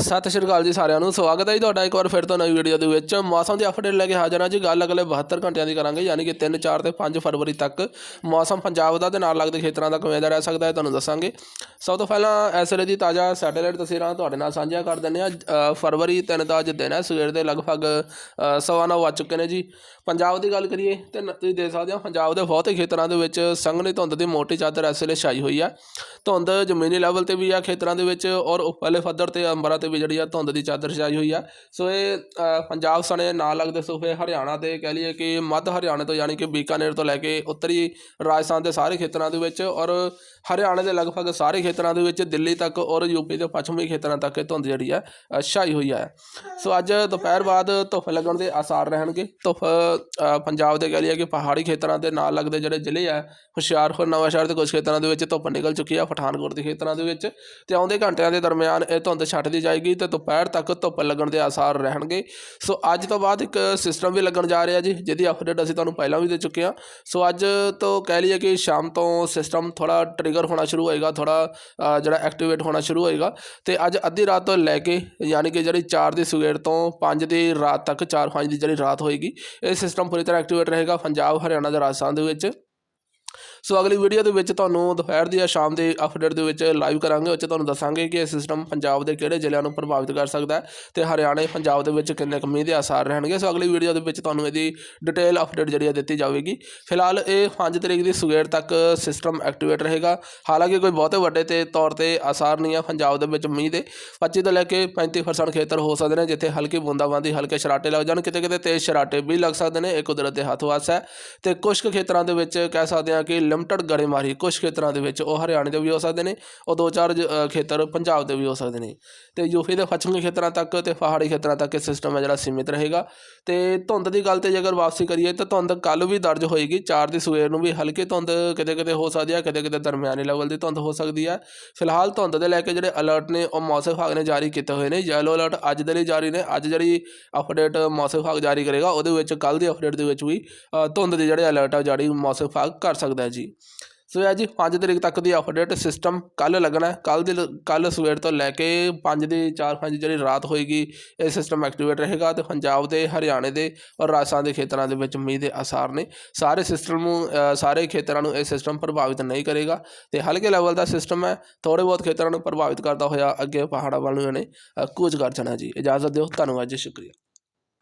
ਸਤਿ ਸ਼੍ਰੀ ਅਕਾਲ ਜੀ ਸਾਰਿਆਂ ਨੂੰ ਸਵਾਗਤ ਹੈ ਜੀ ਤੁਹਾਡਾ ਇੱਕ ਵਾਰ ਫਿਰ ਤੋਂ ਨਵੀਂ ਵੀਡੀਓ ਦੇ ਵਿੱਚ। ਮੌਸਮ ਦੀ ਅਪਡੇਟ ਲੈ ਕੇ ਹਾਜ਼ਰ ਹਾਂ ਜੀ ਗੱਲ ਅਗਲੇ 72 ਘੰਟਿਆਂ ਦੀ ਕਰਾਂਗੇ ਯਾਨੀ ਕਿ 3 4 ਤੇ 5 ਫਰਵਰੀ ਤੱਕ ਮੌਸਮ ਪੰਜਾਬ ਦਾ ਤੇ ਨਾਲ ਲੱਗਦੇ ਖੇਤਰਾਂ ਦਾ ਕਿਵੇਂ ਦਾ ਰਹਿ ਸਕਦਾ ਹੈ ਤੁਹਾਨੂੰ ਦੱਸਾਂਗੇ। ਸਭ ਤੋਂ ਪਹਿਲਾਂ ਇਸ ਵੇਲੇ ਦੀ ਤਾਜ਼ਾ ਸੈਟੇਲਾਈਟ ਤਸਵੀਰਾਂ ਤੁਹਾਡੇ ਨਾਲ ਸਾਂਝੀਆਂ ਕਰ ਦਿੰਦੇ ਹਾਂ। ਫਰਵਰੀ 3 ਦਾ ਅੱਜ ਦਿਨ ਹੈ ਸਵੇਰ ਦੇ ਲਗਭਗ ਅ, ਸਵਾ ਨੌ ਵੱਜ ਚੁੱਕੇ ਨੇ ਜੀ। ਪੰਜਾਬ ਦੀ ਗੱਲ ਕਰੀਏ ਤੇ ਤੁਸੀਂ ਦੇਖ ਸਕਦੇ ਹੋ ਪੰਜਾਬ ਦੇ ਬਹੁਤੇ ਖੇਤਰਾਂ ਦੇ ਵਿੱਚ ਸੰਘਣੀ ਧੁੰਦ ਦੀ ਮੋਟੀ ਚਾਦਰ ਇਸ ਵੇਲੇ ਛਾਈ ਹੋਈ ਹੈ। ਧੁੰਦ ਜ਼ਮੀਨੀ ਲੈਵਲ ਤੇ ਵੀ ਆ ਖੇਤਰਾਂ ਦੇ ਵਿੱਚ ਔਰ ਉੱਪਰਲੇ ਪੱਧਰ ਤੇ ਅੰਬਰਾਂ ਤੇ ਵੀ ਜਿਹੜੀ ਆ ਧੁੰਦ ਦੀ ਚਾਦਰ ਛਾਈ ਹੋਈ ਆ। ਸੋ ਇਹ ਪੰਜਾਬ ਸਣੇ ਨਾਲ ਲੱਗਦੇ ਸੂਬੇ ਹਰਿਆਣਾ ਤੇ ਕਹਿ ਲਈਏ ਕਿ ਮੱਧ ਹਰਿਆਣੇ ਤੋਂ ਯਾਨੀ ਕਿ ਬੀਕਾਨੇਰ ਤੋਂ ਲੈ ਕੇ ਉੱਤਰੀ ਰਾਜਸਥਾਨ ਦੇ ਸਾਰੇ ਖੇਤਰਾਂ ਦੇ ਵਿੱਚ ਔਰ ਹਰਿਆਣੇ ਦੇ ਲਗਭਗ ਸਾਰੇ ਖੇਤਰਾਂ ਦੇ ਵਿੱਚ ਦਿੱਲੀ ਤੱਕ ਔਰ ਯੂਪੀ ਦੇ ਪੱਛਮੀ ਖੇਤਰਾਂ ਤੱਕ ਇਹ ਧੁੰਦ ਜਿਹੜੀ ਆ ਛਾਈ ਹੋਈ ਆ। ਸੋ ਅੱਜ ਦੁਪਹਿਰ ਬਾਅਦ ਧੁੱਪ ਲੱਗਣ ਦੇ ਆਸਾਰ ਰਹਿਣਗੇ। ਧੁੱਪ ਪੰਜਾਬ ਦੇ ਕਹਿ ਲਈਏ ਕਿ ਪਹਾੜੀ ਖੇਤਰਾਂ ਦੇ ਨਾਲ ਲੱਗਦੇ ਜਿਹੜੇ ਜ਼ਿਲ੍ਹੇ ਆ, ਹੁਸ਼ਿਆਰਪੁਰ, ਨਵਾਂਸ਼ਹਿਰ ਦੇ ਕੁਝ ਖੇਤਰਾਂ ਦੇ ਵਿੱਚ ਧੁੱਪ ਨਿਕਲ ਚੁੱਕੀ ਆ। ਪਠਾਨਕੋਟ ਦੇ ਖੇਤਰਾਂ ਦੇ ਵਿੱਚ ਤੇ ਆਉਂਦੇ ਘੰਟਿਆਂ ਦੇ ਦਰਮਿਆਨ ਇਹ ਧੁੰਦ ਛੱਡਦੀ ਜਾਏਗੀ ਤੇ ਦੁਪਹਿਰ ਤੱਕ ਧੁੱਪ ਲੱਗਣ ਦੇ ਆਸਾਰ ਰਹਿਣਗੇ। ਸੋ ਅੱਜ ਤੋਂ ਬਾਅਦ ਇੱਕ ਸਿਸਟਮ ਵੀ ਲੱਗਣ ਜਾ ਰਿਹਾ ਜੀ, ਜਿਹਦੀ ਅਪਡੇਟ ਅਸੀਂ ਤੁਹਾਨੂੰ ਪਹਿਲਾਂ ਵੀ ਦੇ ਚੁੱਕੇ ਹਾਂ। ਸੋ ਅੱਜ ਤੋਂ ਕਹਿ ਲਈਏ ਕਿ ਸ਼ਾਮ ਤੋਂ ਸਿਸਟਮ ਥੋੜਾ ਟ੍ਰਿਗਰ ਹੋਣਾ ਸ਼ੁਰੂ ਹੋਏਗਾ ਥੋੜਾ ਜਿਹੜਾ ਐਕਟੀਵੇਟ ਹੋਣਾ ਸ਼ੁਰੂ ਹੋਏਗਾ। ਤੇ ਅੱਜ ਅੱਧੀ ਰਾਤ ਤੋਂ ਲੈ ਕੇ ਯਾਨੀ ਕਿ ਜਿਹੜੀ 4 ਦੀ ਸਵੇਰ ਤੋਂ 5 ਦੀ ਰਾਤ ਤੱਕ 4-5 ਦੀ ਜਿਹੜੀ ਰਾਤ ਹੋਏਗੀ, ਇਹ ਸਿਸਟਮ ਪੂਰੀ ਤਰ੍ਹਾਂ ਐਕਟੀਵੇਟ ਰਹੇਗਾ ਪੰਜਾਬ, ਹਰਿਆਣਾ ਤੇ ਰਾਜਸਥਾਨ ਦੇ ਵਿੱਚ। ਸੋ ਅਗਲੀ ਵੀਡੀਓ ਦੇ ਵਿੱਚ ਤੁਹਾਨੂੰ ਦੁਪਹਿਰ ਦੀ ਜਾਂ ਸ਼ਾਮ ਦੇ ਅਪਡੇਟ ਦੇ ਵਿੱਚ ਲਾਈਵ ਕਰਾਂਗੇ ਉਹ 'ਚ ਤੁਹਾਨੂੰ ਦੱਸਾਂਗੇ ਕਿ ਇਹ ਸਿਸਟਮ ਪੰਜਾਬ ਦੇ ਕਿਹੜੇ ਜ਼ਿਲ੍ਹਿਆਂ ਨੂੰ ਪ੍ਰਭਾਵਿਤ ਕਰ ਸਕਦਾ ਹੈ ਤੇ ਹਰਿਆਣਾ, ਪੰਜਾਬ ਦੇ ਵਿੱਚ ਕਿੰਨੇ ਕੁ ਮੀਂਹ ਦੇ ਆਸਾਰ ਰਹਿਣਗੇ। ਸੋ ਅਗਲੀ ਵੀਡੀਓ ਦੇ ਵਿੱਚ ਤੁਹਾਨੂੰ ਇਹਦੀ ਡਿਟੇਲ ਅਪਡੇਟ ਜਿਹੜੀ ਹੈ ਦਿੱਤੀ ਜਾਵੇਗੀ। ਫਿਲਹਾਲ ਇਹ 5 ਤਰੀਕ ਦੀ ਸਵੇਰ ਤੱਕ ਸਿਸਟਮ ਐਕਟੀਵੇਟ ਰਹੇਗਾ। ਹਾਲਾਂਕਿ ਕੋਈ ਬਹੁਤੇ ਵੱਡੇ ਤੇ ਤੌਰ ਤੇ ਆਸਾਰ ਨਹੀਂ ਆ ਪੰਜਾਬ ਦੇ ਵਿੱਚ ਮੀਂਹ ਦੇ। 25 ਤੋਂ ਲੈ ਕੇ 35% ਖੇਤਰ ਹੋ ਸਕਦੇ ਨੇ, ਜਿੱਥੇ ਹਲਕੀ ਬੂੰਦਾਬਾਂਦੀ, ਹਲਕੇ ਸ਼ਰਾਟੇ ਲੱਗ ਜਾਣ। ਕਿਤੇ ਕਿਤੇ ਤੇਜ਼ ਸ਼ਰਾਟੇ ਵੀ ਲੱਗ ਸਕਦੇ ਨੇ ਇਹ ਕੁਦਰਤ ਦੇ ਹੱਥ ਵਾਸ ਹੈ। ਤੇ ਕੁਝ ਕੁ ਖੇਤਰਾਂ ਦੇ ਵਿੱਚ ਕਹਿ ਸਕਦੇ ਹਾਂ ਕਿ ਲਿਮਟਡ ਗੜੇਮਾਰੀ ਕੁਝ ਖੇਤਰਾਂ ਦੇ ਵਿੱਚ, ਉਹ ਹਰਿਆਣੇ ਦੇ ਵੀ ਹੋ ਸਕਦੇ ਨੇ, ਉਹ ਦੋ ਚਾਰ ਜ- ਖੇਤਰ ਪੰਜਾਬ ਦੇ ਵੀ ਹੋ ਸਕਦੇ ਨੇ। ਤੇ ਯੂਪੀ ਦੇ ਪੱਛਮੀ ਖੇਤਰਾਂ ਤੱਕ ਤੇ ਪਹਾੜੀ ਖੇਤਰਾਂ ਤੱਕ ਇਹ ਸਿਸਟਮ ਹੈ ਜਿਹੜਾ ਸੀਮਿਤ ਰਹੇਗਾ। ਤੇ ਧੁੰਦ ਦੀ ਗੱਲ ਤੇ ਜੇਕਰ ਵਾਪਸੀ ਕਰੀਏ, ਤਾਂ ਧੁੰਦ ਕੱਲ ਵੀ ਦਰਜ ਹੋਏਗੀ 4 ਦੀ ਸਵੇਰ ਨੂੰ ਵੀ ਹਲਕੀ ਧੁੰਦ ਕਿਤੇ ਕਿਤੇ ਹੋ ਸਕਦੀ ਹੈ ਕਿਤੇ ਕਿਤੇ ਦਰਮਿਆਨੀ ਲੈਵਲ ਦੀ ਧੁੰਦ ਹੋ ਸਕਦੀ ਹੈ। ਫਿਲਹਾਲ ਧੁੰਦ ਦੇ ਲੈ ਕੇ ਜਿਹੜੇ ਅਲਰਟ ਨੇ, ਉਹ ਮੌਸਮ ਵਿਭਾਗ ਨੇ ਜਾਰੀ ਕੀਤੇ ਹੋਏ ਨੇ। ਯੈਲੋ ਅਲਰਟ ਅੱਜ ਦੇ ਲਈ ਜਾਰੀ ਨੇ, ਅੱਜ ਜਿਹੜੀ ਅਪਡੇਟ ਮੌਸਮ ਵਿਭਾਗ ਜਾਰੀ ਕਰੇਗਾ, ਉਹਦੇ ਵਿੱਚ ਕੱਲ ਦੀ ਅਪਡੇਟ ਦੇ ਵਿੱਚ ਵੀ ਧੁੰਦ ਦੇ ਜਿਹੜੇ ਅਲਰਟ ਆ ਜਾਰੀ ਮੌਸਮ ਵਿਭਾਗ ਕਰ ਸਕਦਾ ਹੈ ਜੀ। ਸੋ ਇਹ ਜੀ 5 ਤਰੀਕ ਤੱਕ ਦੀ ਅਪਡੇਟ ਸਿਸਟਮ ਕੱਲ ਲੱਗਣਾ ਕੱਲ ਦੀ ਕੱਲ ਸਵੇਰ ਤੋਂ ਲੈ ਕੇ 5 ਦੀ 4-5 ਜਿਹੜੀ ਰਾਤ ਹੋਏਗੀ, ਇਹ ਸਿਸਟਮ ਐਕਟੀਵੇਟ ਰਹੇਗਾ ਤੇ ਪੰਜਾਬ ਦੇ, ਹਰਿਆਣੇ ਦੇ ਔਰ ਰਾਜਸਥਾਨ ਦੇ ਖੇਤਰਾਂ ਦੇ ਵਿੱਚ ਮੀਂਹ ਦੇ ਆਸਾਰ ਨੇ। ਸਾਰੇ ਸਿਸਟਮ ਨੂੰ ਸਾਰੇ ਖੇਤਰਾਂ ਨੂੰ ਇਹ ਸਿਸਟਮ ਪ੍ਰਭਾਵਿਤ ਨਹੀਂ ਕਰੇਗਾ ਤੇ ਹਲਕੇ ਲੈਵਲ ਦਾ ਸਿਸਟਮ ਹੈ ਥੋੜੇ ਬਹੁਤ ਖੇਤਰਾਂ ਨੂੰ ਪ੍ਰਭਾਵਿਤ ਕਰਦਾ ਹੋਇਆ ਅੱਗੇ ਪਹਾੜਾਂ ਵੱਲ ਨੂੰ ਇਹਨੇ ਕੂਚ ਕਰ ਜਾਣਾ ਜੀ। ਇਜਾਜ਼ਤ ਦਿਓ, ਧੰਨਵਾਦ ਜੀ, ਸ਼ੁਕਰੀਆ।